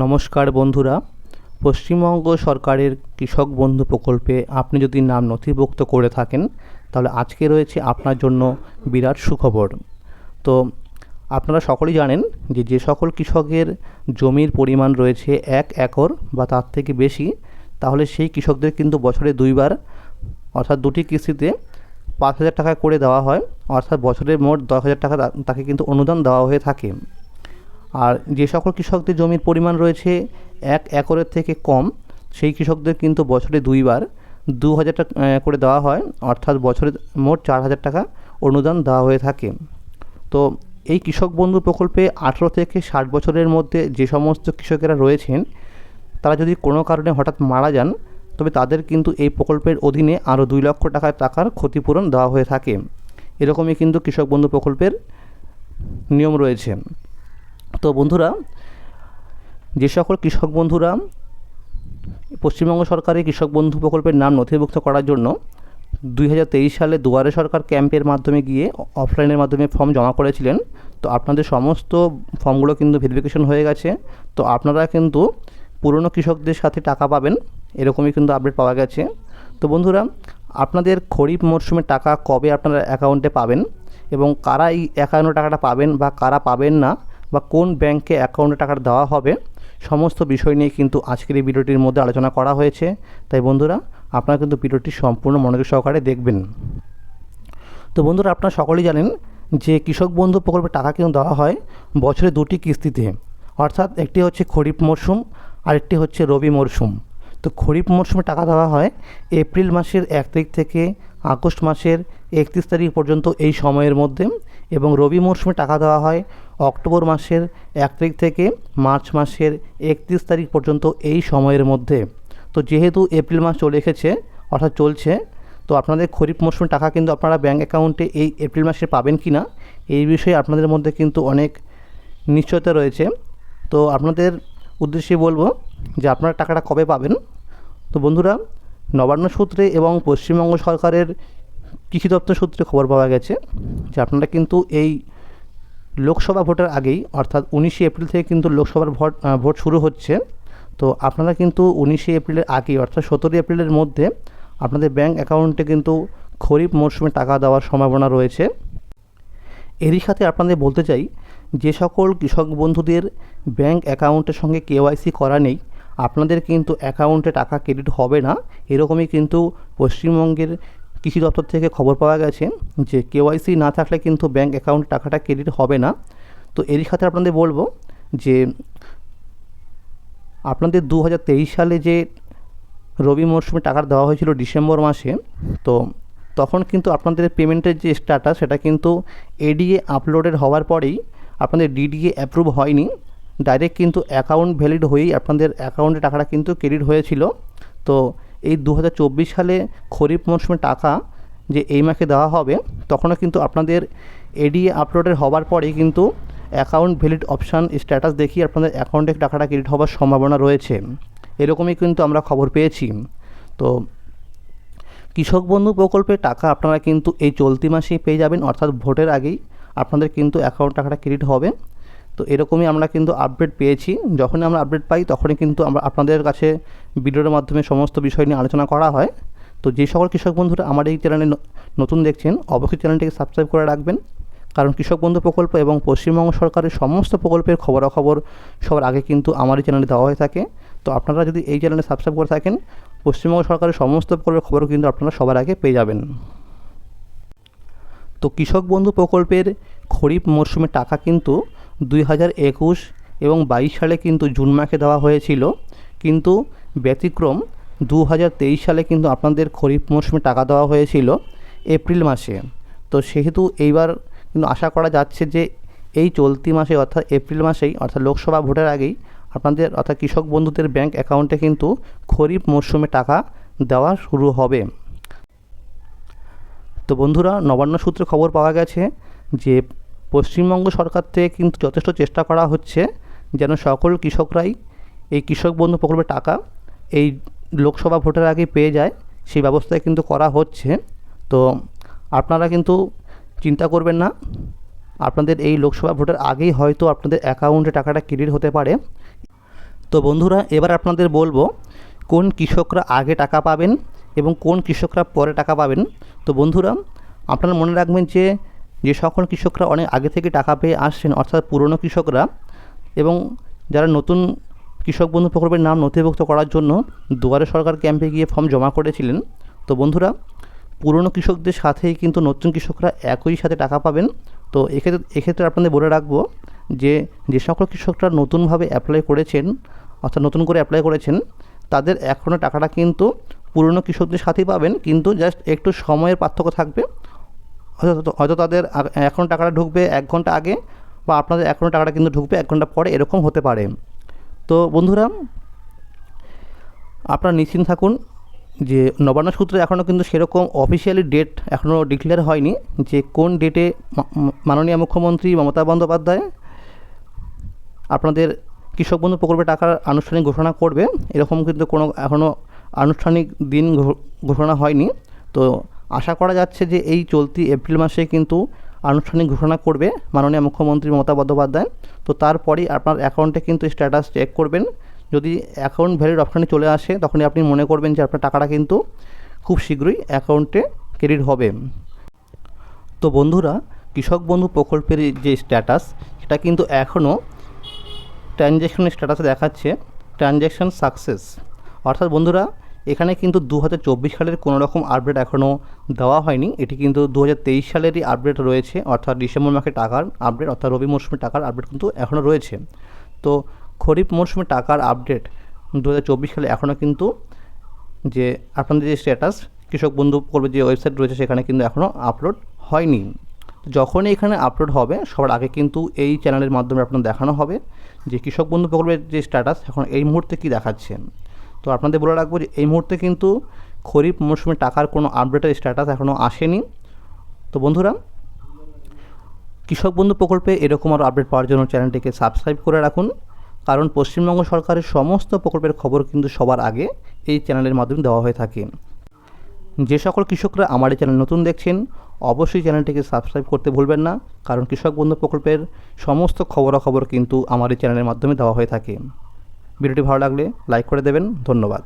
নমস্কার বন্ধুরা, পশ্চিমবঙ্গ সরকারের কৃষক বন্ধু প্রকল্পে আপনি যদি নাম নথিভুক্ত করে থাকেন, তাহলে আজকে রয়েছে আপনার জন্য বিরাট সুখবর। তো আপনারা সকলেই জানেন যে যে সকল কৃষকের জমির পরিমাণ রয়েছে এক একর বা তার থেকে বেশি, তাহলে সেই কৃষকদের কিন্তু বছরে দুইবার, অর্থাৎ দুটি কিস্তিতে পাঁচ হাজার টাকা করে দেওয়া হয়, অর্থাৎ বছরে মোট দশ হাজার টাকা তাকে কিন্তু অনুদান দেওয়া হয়ে থাকে। আর যে সকল কৃষকদের জমির পরিমাণ রয়েছে এক একরের থেকে কম, সেই কৃষকদের কিন্তু বছরে দুইবার দু হাজার টাকা করে দেওয়া হয়। অর্থাৎ বছরে মোট চার হাজার টাকা অনুদান দেওয়া হয়ে থাকে। তো এই কৃষক বন্ধু প্রকল্পে আঠেরো থেকে ষাট বছরের মধ্যে যে সমস্ত কৃষকেরা রয়েছেন, তারা যদি কোনো কারণে হঠাৎ মারা যান, তবে তাদের কিন্তু এই প্রকল্পের অধীনে আরও দুই লক্ষ টাকা টাকার ক্ষতিপূরণ দেওয়া হয়ে থাকে। এরকমই কিন্তু কৃষক বন্ধু প্রকল্পের নিয়ম রয়েছে। তো বন্ধুরা, যে সকল কৃষক বন্ধুরা পশ্চিমবঙ্গ সরকারের কৃষক বন্ধু প্রকল্পের নাম নথিভুক্ত করার জন্য দুই হাজার তেইশ সালে দুয়ারে সরকার ক্যাম্পের মাধ্যমে গিয়ে অফলাইনের মাধ্যমে ফর্ম জমা করেছিলেন। তো আপনাদের সমস্ত ফর্মগুলো কিন্তু ভেরিফিকেশন হয়ে গেছে। তো আপনারা কিন্তু পুরনো কৃষকদের সাথে টাকা পাবেন, এরকমই কিন্তু আপডেট পাওয়া গেছে। তো বন্ধুরা, আপনাদের খরিফ মরশুমে টাকা কবে আপনারা অ্যাকাউন্টে পাবেন এবং কারা এই অ্যাকাউন্টে টাকাটা পাবেন বা কারা পাবেন না বা কোন ব্যাংকে অ্যাকাউন্টে টাকাটা দেওয়া হবে, সমস্ত বিষয় নিয়ে কিন্তু আজকের এই ভিডিওটির মধ্যে আলোচনা করা হয়েছে। তাই বন্ধুরা, আপনারা কিন্তু ভিডিওটি সম্পূর্ণ মনোযোগ সহকারে দেখবেন। তো বন্ধুরা, আপনারা সকলেই জানেন যে কৃষক বন্ধু প্রকল্পে টাকা কিন্তু দেওয়া হয় বছরে দুটি কিস্তিতে। অর্থাৎ একটি হচ্ছে খরিফ মরশুম আরেকটি হচ্ছে রবি মরশুম তো খরিফ মরশুমে টাকা দেওয়া হয় এপ্রিল মাসের এক তারিখ থেকে আগস্ট মাসের একত্রিশ তারিখ পর্যন্ত এই সময়ের মধ্যে। এবং রবি মরশুমে টাকা দেওয়া হয়। অক্টোবর মাসের এক তারিখ থেকে মার্চ মাসের একত্রিশ তারিখ পর্যন্ত এই সময়ের মধ্যে। তো যেহেতু এপ্রিল মাস চলে এসেছে, অর্থাৎ চলছে, তো আপনাদের খরিফ মরশুমে টাকা কিন্তু আপনারা ব্যাঙ্ক অ্যাকাউন্টে এই এপ্রিল মাসে পাবেন কি না এই বিষয়ে আপনাদের মধ্যে কিন্তু অনেক নিশ্চয়তা রয়েছে। তো আপনাদের উদ্দেশ্যে বলব যে আপনারা টাকাটা কবে পাবেন? তো বন্ধুরা, নবান্ন সূত্রে এবং পশ্চিমবঙ্গ সরকারের কৃষি দপ্তর সূত্রে খবর পাওয়া গেছে যে আপনারা কিন্তু এই লোকসভা ভোটের আগেই, অর্থাৎ উনিশে এপ্রিল থেকে কিন্তু লোকসভার ভোট ভোট শুরু হচ্ছে। তো আপনারা কিন্তু উনিশে এপ্রিলের আগেই, অর্থাৎ সতেরোই এপ্রিলের মধ্যে আপনাদের ব্যাঙ্ক অ্যাকাউন্টে কিন্তু খরিফ মরশুমে টাকা দেওয়ার সম্ভাবনা রয়েছে। এরই সাথে আপনাদের বলতে চাই, যে সকল কৃষক বন্ধুদের ব্যাঙ্ক অ্যাকাউন্টের সঙ্গে কেওয়াইসি করা নেই, আপনাদের কিন্তু অ্যাকাউন্টে টাকা ক্রেডিট হবে না। এরকমই কিন্তু পশ্চিমবঙ্গের কৃষি দপ্তর থেকে খবর পাওয়া গেছে যে কেওয়াইসি না থাকলে কিন্তু ব্যাংক অ্যাকাউন্টে টাকাটা ক্রেডিট হবে না। তো এরই সাথে আপনাদের বলব যে আপনাদের দু হাজার তেইশ সালে যে রবি মরশুমে টাকা দেওয়া হয়েছিল ডিসেম্বর মাসে, তো তখন কিন্তু আপনাদের পেমেন্টের যে স্ট্যাটাস সেটা কিন্তু এডিএ আপলোডেড হওয়ার পরেই আপনাদের ডিডিএ অ্যাপ্রুভ হয়নি। ডাইরেক্ট কিন্তু অ্যাকাউন্ট ভ্যালিড হয়েই আপনাদের অ্যাকাউন্টে টাকাটা কিন্তু ক্রেডিট হয়েছিল। তো এই দু হাজার চব্বিশ সালে খরিফ মরশুমে টাকা যে এই মাসে দেওয়া হবে, তখনও কিন্তু আপনাদের এডিএ আপলোডের হওয়ার পরেই কিন্তু অ্যাকাউন্ট ভ্যালিড অপশান স্ট্যাটাস দেখিয়ে আপনাদের অ্যাকাউন্টে টাকাটা ক্রেডিট হওয়ার সম্ভাবনা রয়েছে। এরকমই কিন্তু আমরা খবর পেয়েছি। তো কৃষক বন্ধু প্রকল্পের টাকা আপনারা কিন্তু এই চলতি মাসেই পেয়ে যাবেন, অর্থাৎ ভোটের আগেই আপনাদের কিন্তু অ্যাকাউন্ট টাকাটা ক্রেডিট হবে। তো এরকমই আমরা কিন্তু আপডেট পেয়েছি। যখনই আমরা আপডেট পাই, তখনই কিন্তু আমরা আপনাদের কাছে ভিডিওর মাধ্যমে সমস্ত বিষয় নিয়ে আলোচনা করা হয়। তো যে সকল কৃষক বন্ধুরা আমার এই চ্যানেলে নতুন দেখছেন, অবশ্যই চ্যানেলটিকে সাবস্ক্রাইব করে রাখবেন। কারণ কৃষক বন্ধু প্রকল্প এবং পশ্চিমবঙ্গ সরকারের সমস্ত প্রকল্পের খবরাখবর সবার আগে কিন্তু আমার এই চ্যানেলে দেওয়া হয়ে থাকে। তো আপনারা যদি এই চ্যানেলে সাবস্ক্রাইব করে থাকেন, পশ্চিমবঙ্গ সরকারের সমস্ত প্রকল্পের খবরও কিন্তু আপনারা সবার আগে পেয়ে যাবেন। তো কৃষক বন্ধু প্রকল্পের খরিফ মরশুমে টাকা কিন্তু দুই হাজার একুশ এবং বাইশ সালে কিন্তু জুন মাসে দেওয়া হয়েছিল। কিন্তু ব্যতিক্রম দু হাজার তেইশ সালে কিন্তু আপনাদের খরিফ মরশুমে টাকা দেওয়া হয়েছিল এপ্রিল মাসে। তো সেহেতু এইবার কিন্তু আশা করা যাচ্ছে যে এই চলতি মাসে অর্থাৎ এপ্রিল মাসেই অর্থাৎ লোকসভা ভোটের আগেই আপনাদের অর্থাৎ কৃষক বন্ধুদের ব্যাংক অ্যাকাউন্টে কিন্তু খরিফ মরশুমে টাকা দেওয়া শুরু হবে। তো বন্ধুরা, নবান্ন সূত্রে খবর পাওয়া গেছে যে পশ্চিমবঙ্গ সরকার থেকে কিন্তু যথেষ্ট চেষ্টা করা হচ্ছে যেন সকল কৃষকরাই এই কৃষক বন্ধু প্রকল্পের টাকা এই লোকসভা ভোটের আগে পেয়ে যায়, সেই ব্যবস্থায় কিন্তু করা হচ্ছে। তো আপনারা কিন্তু চিন্তা করবেন না, আপনাদের এই লোকসভা ভোটের আগেই হয়তো আপনাদের অ্যাকাউন্টে টাকাটা ক্রেডিট হতে পারে। তো বন্ধুরা, এবার আপনাদের বলব, কোন কৃষকরা আগে টাকা পাবেন এবং কোন কৃষকরা পরে টাকা পাবেন? তো বন্ধুরা, আপনারা মনে রাখবেন যে যে সকল কৃষকরা অনেক আগে থেকে টাকা পেয়ে আসছেন, অর্থাৎ পুরনো কৃষকরা এবং যারা নতুন কৃষক বন্ধু প্রকল্পের নাম নথিভুক্ত করার জন্য দুয়ারে সরকার ক্যাম্পে গিয়ে ফর্ম জমা করেছিলেন। তো বন্ধুরা, পুরনো কৃষকদের সাথেই কিন্তু নতুন কৃষকরা একই সাথে টাকা পাবেন। তো এক্ষেত্রে এক্ষেত্রে আপনাদের বলে রাখব যে যে সকল কৃষকরা নতুনভাবে অ্যাপ্লাই করেছেন, অর্থাৎ নতুন করে অ্যাপ্লাই করেছেন, তাদের এখনও টাকাটা কিন্তু পুরনো কৃষকদের সাথেই পাবেন। কিন্তু জাস্ট একটু সময়ের পার্থক্য থাকবে। হয়তো হয়তো তাদের এখন টাকাটা ঢুকবে এক ঘণ্টা আগে বা আপনাদের এখনও টাকাটা কিন্তু ঢুকবে এক ঘণ্টা পরে এরকম হতে পারে। তো বন্ধুরা, আপনারা নিশ্চিন্ত থাকুন যে নবান্ন সূত্রে এখনও কিন্তু সেরকম অফিসিয়ালি ডেট এখনও ডিক্লেয়ার হয়নি যে কোন ডেটে মাননীয় মুখ্যমন্ত্রী মমতা বন্দ্যোপাধ্যায় আপনাদের কৃষক বন্ধু প্রকল্পে টাকার আনুষ্ঠানিক ঘোষণা করবে। এরকম কিন্তু কোনো এখনও আনুষ্ঠানিক দিন ঘোষণা হয়নি। তো আশা করা যাচ্ছে যে এই চলতি এপ্রিল মাসে কিন্তু আনুষ্ঠানিক ঘোষণা করবে মাননীয় মুখ্যমন্ত্রী মমতা বন্দ্যোপাধ্যায়। তো তারপরেই আপনার অ্যাকাউন্টে কিন্তু স্ট্যাটাস চেক করবেন। যদি অ্যাকাউন্ট ভ্যালিড অপশানে চলে আসে, তখনই আপনি মনে করবেন যে আপনার টাকাটা কিন্তু খুব শীঘ্রই অ্যাকাউন্টে ক্রেডিট হবে। তো বন্ধুরা, কৃষক বন্ধু প্রকল্পের যে স্ট্যাটাস সেটা কিন্তু এখনও ট্রানজ্যাকশনের স্ট্যাটাসে দেখাচ্ছে। ট্রানজ্যাকশন সাকসেস অর্থাৎ বন্ধুরা এখানে কিন্তু দু হাজার চব্বিশ সালের কোনো রকম আপডেট এখনও দেওয়া হয়নি। এটি কিন্তু দু হাজার তেইশ সালেরই আপডেট রয়েছে, অর্থাৎ ডিসেম্বর মাসে টাকার আপডেট অর্থাৎ রবি মরশুমে টাকার আপডেট কিন্তু এখনও রয়েছে। তো খরিফ মরশুমে টাকার আপডেট দু হাজার চব্বিশ সালে এখনও কিন্তু যে আপনাদের যে স্ট্যাটাস কৃষক বন্ধু প্রকল্পের যে ওয়েবসাইট রয়েছে, সেখানে কিন্তু এখনও আপলোড হয়নি। যখনই এখানে আপলোড হবে, সবার আগে কিন্তু এই চ্যানেলের মাধ্যমে আপনার দেখানো হবে যে কৃষক বন্ধু প্রকল্পের যে স্ট্যাটাস এখন এই মুহূর্তে কী দেখাচ্ছে। তো আপনাদের বলে রাখব যে এই মুহূর্তে কিন্তু খরিফ মরশুমে টাকার কোনো আপডেটের স্ট্যাটাস এখনও আসেনি। তো বন্ধুরা, কৃষক বন্ধু প্রকল্পে এরকম আরও আপডেট পাওয়ার জন্য চ্যানেলটিকে সাবস্ক্রাইব করে রাখুন। কারণ পশ্চিমবঙ্গ সরকারের সমস্ত প্রকল্পের খবর কিন্তু সবার আগে এই চ্যানেলের মাধ্যমে দেওয়া হয়ে থাকে। যে সকল কৃষকরা আমার এই চ্যানেল নতুন দেখছেন, অবশ্যই চ্যানেলটিকে সাবস্ক্রাইব করতে ভুলবেন না, কারণ কৃষক বন্ধু প্রকল্পের সমস্ত খবরাখবর কিন্তু আমার এই চ্যানেলের মাধ্যমে দেওয়া হয়ে থাকে। ভিডিওটি ভালো লাগলে লাইক করে দেবেন ধন্যবাদ।